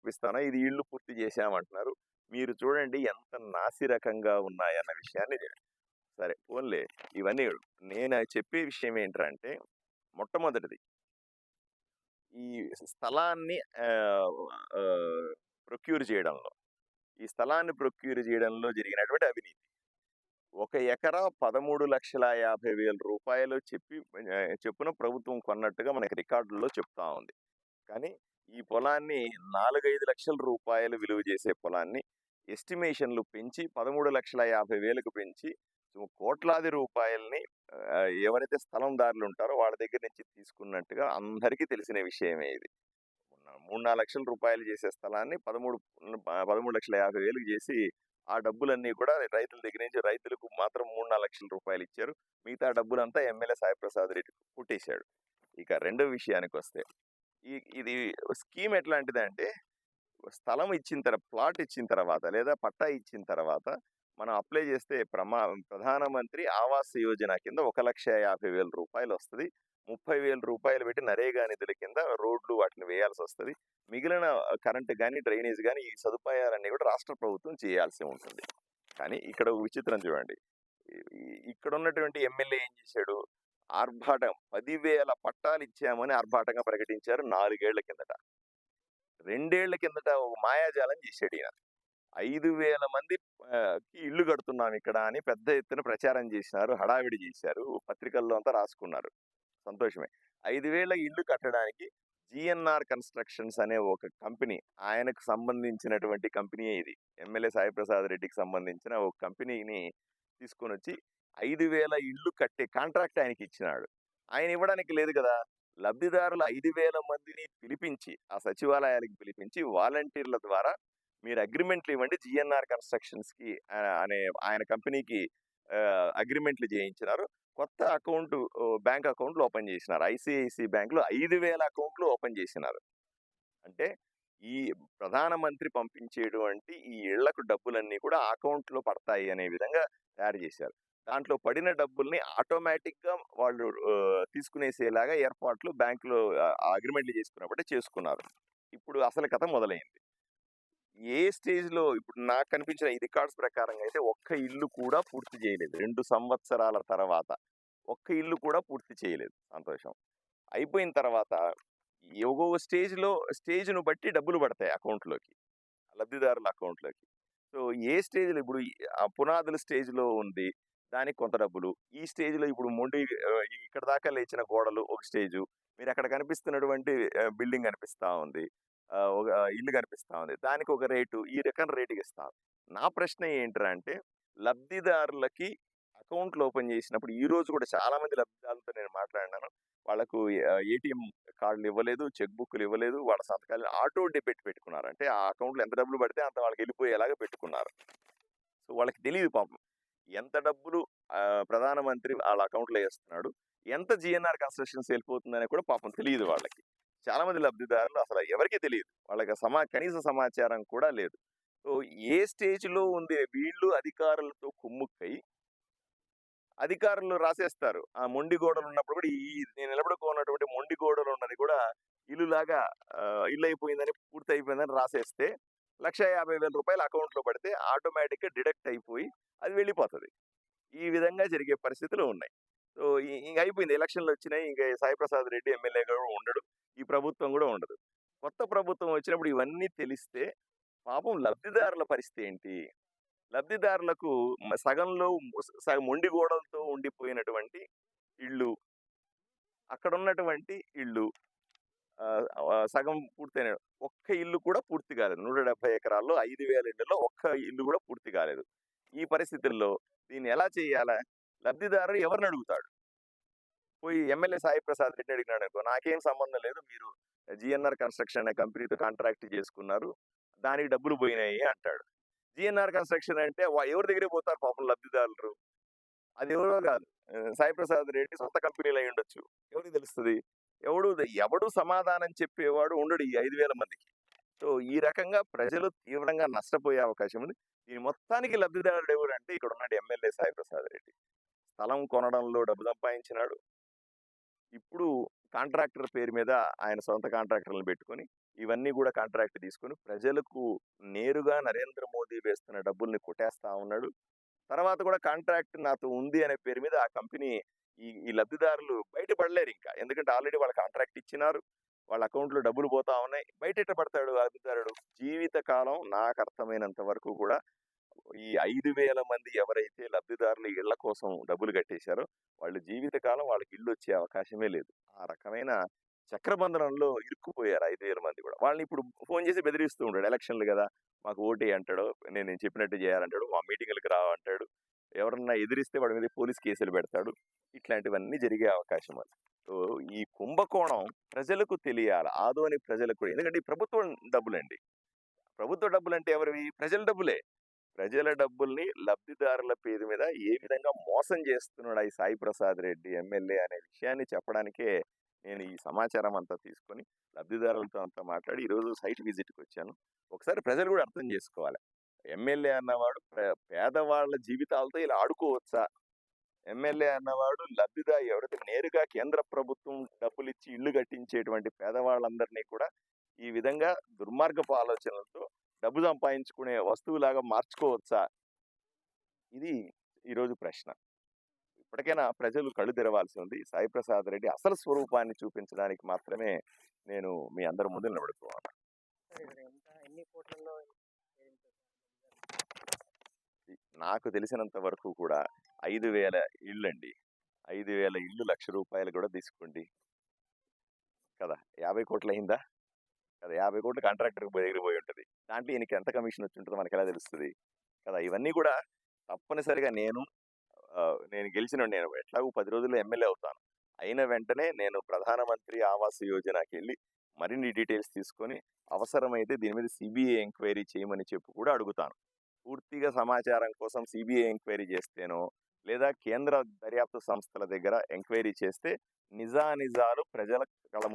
ఇప్పిస్తానో ఇది ఇళ్ళు పూర్తి చేశామంటున్నారు. మీరు చూడండి ఎంత నాసిరకంగా ఉన్నాయన్న విషయాన్ని సరే ఓన్లే ఇవన్నీ నేను చెప్పే విషయం ఏంటంటే మొట్టమొదటిది. ఈ స్థలాన్ని ప్రొక్యూర్ చేయడంలో. ఈ స్థలాన్ని ప్రొక్యూర్ చేయడంలో జరిగినటువంటి అవినీతి. ఒక ఎకరా పదమూడు లక్షల యాభై వేల రూపాయలు చెప్పి చెప్పున ప్రభుత్వం కొన్నట్టుగా మనకి రికార్డుల్లో చెప్తా ఉంది. కానీ ఈ పొలాన్ని నాలుగైదు లక్షల రూపాయలు విలువ చేసే పొలాన్ని ఎస్టిమేషన్లు పెంచి పదమూడు లక్షల యాభై వేలకు పెంచి కోట్లాది రూపాయల్ని ఎవరైతే స్థలందారులు ఉంటారో వాళ్ళ దగ్గర నుంచి తీసుకున్నట్టుగా అందరికీ తెలిసిన విషయమే ఇది. మూడు నాలుగు లక్షల రూపాయలు చేసే స్థలాన్ని పదమూడు పదమూడు లక్షల యాభై వేలకు చేసి ఆ డబ్బులన్నీ కూడా రైతుల దగ్గర నుంచి రైతులకు మాత్రం మూడు నాలుగు లక్షల రూపాయలు ఇచ్చారు. మిగతా డబ్బులంతా ఎమ్మెల్యే సాయిప్రసాద్ రెడ్డి కుట్టేశాడు. ఇక రెండో విషయానికి వస్తే ఈ ఇది స్కీమ్ ఎట్లాంటిదంటే స్థలం ఇచ్చిన తర్వాత ప్లాట్ ఇచ్చిన తర్వాత లేదా పట్టా ఇచ్చిన తర్వాత మనం అప్లై చేస్తే ప్రమా ప్రధానమంత్రి ఆవాస్ యోజన కింద ఒక లక్ష యాభై వేల రూపాయలు వస్తుంది. ముప్పై వేల రూపాయలు పెట్టి నరేగా నిధుల కింద రోడ్లు వాటిని వేయాల్సి వస్తుంది. మిగిలిన కరెంట్ కానీ డ్రైనేజ్ కానీ ఈ సదుపాయాలన్నీ కూడా రాష్ట్ర ప్రభుత్వం చేయాల్సి ఉంటుంది. కానీ ఇక్కడ ఒక విచిత్రం చూడండి. ఇక్కడ ఉన్నటువంటి ఎమ్మెల్యే ఏం చేశాడు? ఆర్భాటం. పదివేల పట్టాలు ఇచ్చామని ఆర్భాటంగా ప్రకటించారు నాలుగేళ్ళ కిందట. రెండేళ్ళ కిందట ఒక మాయాజాలం చేశాడు ఈయన. ఐదు వేల మంది ఇల్లు కడుతున్నాం ఇక్కడ అని పెద్ద ఎత్తున ప్రచారం చేసినారు హడావిడి చేశారు పత్రికల్లో అంతా రాసుకున్నారు. సంతోషమే. ఐదు వేల ఇల్లు కట్టడానికి జిఎన్ఆర్ కన్స్ట్రక్షన్స్ అనే ఒక కంపెనీ ఆయనకు సంబంధించినటువంటి కంపెనీ ఇది. ఎమ్మెల్యే సాయిప్రసాద్ రెడ్డికి సంబంధించిన ఒక కంపెనీని తీసుకొని వచ్చి ఐదు వేల ఇళ్ళు కట్టే కాంట్రాక్ట్ ఆయనకి ఇచ్చినాడు ఆయన ఇవ్వడానికి లేదు కదా! లబ్ధిదారుల ఐదు వేల మందిని పిలిపించి ఆ సచివాలయాలకు పిలిపించి వాలంటీర్ల ద్వారా మీరు అగ్రిమెంట్లు ఇవ్వండి. జిఎన్ఆర్ కన్స్ట్రక్షన్స్కి అనే ఆయన కంపెనీకి అగ్రిమెంట్లు చేయించినారు. కొత్త అకౌంట్ బ్యాంక్ అకౌంట్లు ఓపెన్ చేసినారు. ఐసిఐసి బ్యాంకులో ఐదు వేల అకౌంట్లు ఓపెన్ చేసినారు. అంటే ఈ ప్రధానమంత్రి పంపించేటువంటి ఈ ఇళ్ళకు డబ్బులన్నీ కూడా అకౌంట్లో పడతాయి అనే విధంగా తయారు చేశారు. దాంట్లో పడిన డబ్బుల్ని ఆటోమేటిక్గా వాళ్ళు తీసుకునేసేలాగా ఏర్పాట్లు బ్యాంకులో అగ్రిమెంట్లు చేసుకున్నప్పుడే చేసుకున్నారు. ఇప్పుడు అసలు కథ మొదలైంది. ఏ స్టేజ్లో ఇప్పుడు నాకు కనిపించిన ఈ రికార్డ్స్ ప్రకారంగా అయితే ఒక్క ఇల్లు కూడా పూర్తి చేయలేదు. రెండు సంవత్సరాల తర్వాత ఒక్క ఇల్లు కూడా పూర్తి చేయలేదు సంతోషం. అయిపోయిన తర్వాత ఒక్కొక్క స్టేజ్లో స్టేజ్ను బట్టి డబ్బులు పడతాయి అకౌంట్లోకి లబ్ధిదారుల అకౌంట్లోకి. సో ఏ స్టేజ్లో ఇప్పుడు పునాదుల స్టేజ్లో ఉంది దానికి కొంత డబ్బులు. ఈ స్టేజ్లో ఇప్పుడు మొండి ఇక్కడ దాకా లేచిన గోడలు ఒక స్టేజ్. మీరు అక్కడ కనిపిస్తున్నటువంటి బిల్డింగ్ కనిపిస్తూ ఉంది. ఒక ఇల్లు కనిపిస్తూ ఉంది. దానికి ఒక రేటు ఈ రకం రేటుకి ఇస్తాం. నా ప్రశ్న ఏంటంటే అంటే లబ్ధిదారులకి అకౌంట్లు ఓపెన్ చేసినప్పుడు ఈ రోజు కూడా చాలా మంది లబ్ధిదారులతో నేను మాట్లాడినాను. వాళ్ళకు ఏటీఎం కార్డులు ఇవ్వలేదు చెక్ బుక్లు ఇవ్వలేదు వాళ్ళ సంతకాలు ఆటో డెబిట్ పెట్టుకున్నారు. అంటే ఆ అకౌంట్లో ఎంత డబ్బులు పడితే అంత వాళ్ళకి వెళ్ళిపోయేలాగా పెట్టుకున్నారు. సో వాళ్ళకి తెలియదు పాపం. ఎంత డబ్బులు ప్రధానమంత్రి వాళ్ళ అకౌంట్లో వేస్తున్నాడు ఎంత జిఎన్ఆర్ కన్స్ట్రక్షన్స్ వెళ్ళిపోతుందని కూడా పాపం తెలియదు వాళ్ళకి. చాలా మంది లబ్ధిదారులు అసలు ఎవరికీ తెలియదు. వాళ్ళకి సమా కనీస సమాచారం కూడా లేదు. సో ఏ స్టేజ్లో ఉంది వీళ్ళు అధికారులతో కుమ్ముక్కై అధికారులు రాసేస్తారు. ఆ మొండి గోడలు ఉన్నప్పుడు కూడా ఈ నేను నిలబడుకున్నటువంటి మొండి గోడలు ఉన్నది కూడా ఇల్లు లాగా ఇల్లు అయిపోయిందని పూర్తి అయిపోయిందని రాసేస్తే లక్ష యాభై వేల రూపాయలు అకౌంట్లో లో పడితే ఆటోమేటిక్గా డిడక్ట్ అయిపోయి అది వెళ్ళిపోతుంది. ఈ విధంగా జరిగే పరిస్థితులు ఉన్నాయి. సో ఇంక అయిపోయింది. ఎలక్షన్లు వచ్చినాయి. ఇంకా సాయిప్రసాద్ రెడ్డి ఎమ్మెల్యే కూడా ఉండడు. ఈ ప్రభుత్వం కూడా ఉండదు. కొత్త ప్రభుత్వం వచ్చినప్పుడు ఇవన్నీ తెలిస్తే పాపం లబ్ధిదారుల పరిస్థితి ఏంటి? లబ్ధిదారులకు సగంలో సగం మొండి గోడలతో ఉండిపోయినటువంటి ఇళ్ళు అక్కడ ఉన్నటువంటి ఇళ్ళు సగం పూర్తయిన ఒక్క ఇల్లు కూడా పూర్తి కాలేదు. నూట డెబ్బై ఎకరాల్లో ఐదు వేల ఇళ్ళలో ఒక్క ఇల్లు కూడా పూర్తి కాలేదు. ఈ పరిస్థితుల్లో దీన్ని ఎలా చేయాలా? లబ్ధిదారు ఎవరిని అడుగుతాడు? పోయి ఎమ్మెల్యే సాయి ప్రసాద్ రెడ్డి అడిగినాడు అనుకో నాకేం సంబంధం లేదు మీరు జిఎన్ఆర్ కన్స్ట్రక్షన్ అనే కంపెనీతో కాంట్రాక్ట్ చేసుకున్నారు దానికి డబ్బులు పోయినాయి అంటాడు. జిఎన్ఆర్ కన్స్ట్రక్షన్ అంటే వా- ఎవరి దగ్గరే పోతారు పాపం లబ్ధిదారులు? అది ఎవరో కాదు. సాయి ప్రసాద్ రెడ్డి సొంత కంపెనీలు అయి ఉండొచ్చు ఎవరికి తెలుస్తుంది? ఎవడు ఎవడు సమాధానం చెప్పేవాడు ఉండడు ఈ ఐదు వేల మందికి. సో ఈ రకంగా ప్రజలు తీవ్రంగా నష్టపోయే అవకాశం ఉంది. దీని మొత్తానికి లబ్ధిదారుడు ఎవరు అంటే ఇక్కడ ఉన్నాడు ఎమ్మెల్యే సాయి ప్రసాద్ రెడ్డి. స్థలం కొనడంలో డబ్బు సంపాదించినాడు. ఇప్పుడు కాంట్రాక్టర్ పేరు మీద ఆయన సొంత కాంట్రాక్టర్లను పెట్టుకొని ఇవన్నీ కూడా కాంట్రాక్ట్ తీసుకొని ప్రజలకు నేరుగా నరేంద్ర మోదీ వేస్తున్న డబ్బుల్ని కొట్టేస్తా ఉన్నాడు. తర్వాత కూడా కాంట్రాక్ట్ నాతో ఉంది అనే పేరు మీద ఆ కంపెనీ ఈ ఈ లబ్ధిదారులు బయటపడలేరు ఇంకా. ఎందుకంటే ఆల్రెడీ వాళ్ళ కాంట్రాక్ట్ ఇచ్చినారు. వాళ్ళ అకౌంట్లో డబ్బులు పోతా ఉన్నాయి. బయట పడతాడు ఆ జీవితకాలం నాకు అర్థమైనంత వరకు కూడా ఈ ఐదు వేల మంది ఎవరైతే లబ్ధిదారులు ఇళ్ళ కోసం డబ్బులు కట్టేశారో వాళ్ళు జీవితకాలం వాళ్ళకి ఇల్లు వచ్చే అవకాశమే లేదు. ఆ రకమైన చక్రబంధనంలో ఇరుక్కుపోయారు ఐదు వేల మంది కూడా. వాళ్ళని ఇప్పుడు ఫోన్ చేసి బెదిరిస్తూ ఉంటాడు. ఎలక్షన్లు కదా మాకు ఓటే అంటాడు. నేను నేను చెప్పినట్టు చేయాలంటాడు. మా మీటింగ్లకు రా అంటాడు. ఎవరన్నా ఎదిరిస్తే వాడి మీద పోలీస్ కేసులు పెడతాడు. ఇట్లాంటివన్నీ జరిగే అవకాశం అది. ఈ కుంభకోణం ప్రజలకు తెలియాలి. ఆదోని ప్రజలకు ఎందుకంటే ఈ ప్రభుత్వం డబ్బులండి. ప్రభుత్వ డబ్బులు అంటే ఎవరివి? ప్రజల డబ్బులే. ప్రజల డబ్బుల్ని లబ్ధిదారుల పేరు మీద ఏ విధంగా మోసం చేస్తున్నాడు ఈ సాయి ప్రసాద్ రెడ్డి ఎమ్మెల్యే అనే విషయాన్ని చెప్పడానికే నేను ఈ సమాచారం అంతా తీసుకొని లబ్ధిదారులతో అంతా మాట్లాడి ఈరోజు సైట్ విజిట్కి వచ్చాను. ఒకసారి ప్రజలు కూడా అర్థం చేసుకోవాలి. ఎమ్మెల్యే అన్నవాడు పే- పేదవాళ్ళ జీవితాలతో ఇలా ఆడుకోవచ్చా? ఎమ్మెల్యే అన్నవాడు లబ్ధిదా ఎవరైతే నేరుగా కేంద్ర ప్రభుత్వం డబ్బులు ఇచ్చి ఇల్లు కట్టించేటువంటి పేదవాళ్ళందరినీ కూడా ఈ విధంగా దుర్మార్గపు ఆలోచనలతో డబ్బు సంపాదించుకునే వస్తువులాగా మార్చుకోవచ్చా? ఇది ఈరోజు ప్రశ్న. ఇప్పటికైనా ప్రజలు కళ్ళు తెరవాల్సి ఉంది. సాయి ప్రసాద్ రెడ్డి అసలు స్వరూపాన్ని చూపించడానికి మాత్రమే నేను మీ అందరి ముందు నిలబడుకోవాలి నాకు తెలిసినంత వరకు కూడా ఐదు వేల ఇళ్ళు అండి ఐదు వేల ఇళ్ళు లక్ష రూపాయలు కూడా తీసుకోండి. కదా! యాభై కోట్లు అయిందా? కదా! యాభై కోట్లు కాంట్రాక్టర్కి దగ్గర పోయి ఉంటుంది. దాంట్లో ఈయనకి ఎంత కమిషన్ వచ్చి ఉంటుందో మనకి ఎలా తెలుస్తుంది? కదా! ఇవన్నీ కూడా తప్పనిసరిగా నేను నేను గెలిచిన నేను ఎట్లాగూ పది రోజుల్లో ఎమ్మెల్యే అవుతాను. అయిన వెంటనే నేను ప్రధానమంత్రి ఆవాస్ యోజనకి వెళ్ళి మరిన్ని డీటెయిల్స్ తీసుకొని అవసరమైతే దీని మీద సిబిఐ ఎంక్వైరీ చేయమని చెప్పి కూడా అడుగుతాను. పూర్తిగా సమాచారం కోసం సిబిఐ ఎంక్వైరీ చేస్తేనో లేదా కేంద్ర దర్యాప్తు సంస్థల దగ్గర ఎంక్వైరీ చేస్తే నిజానిజాలు ప్రజల కళ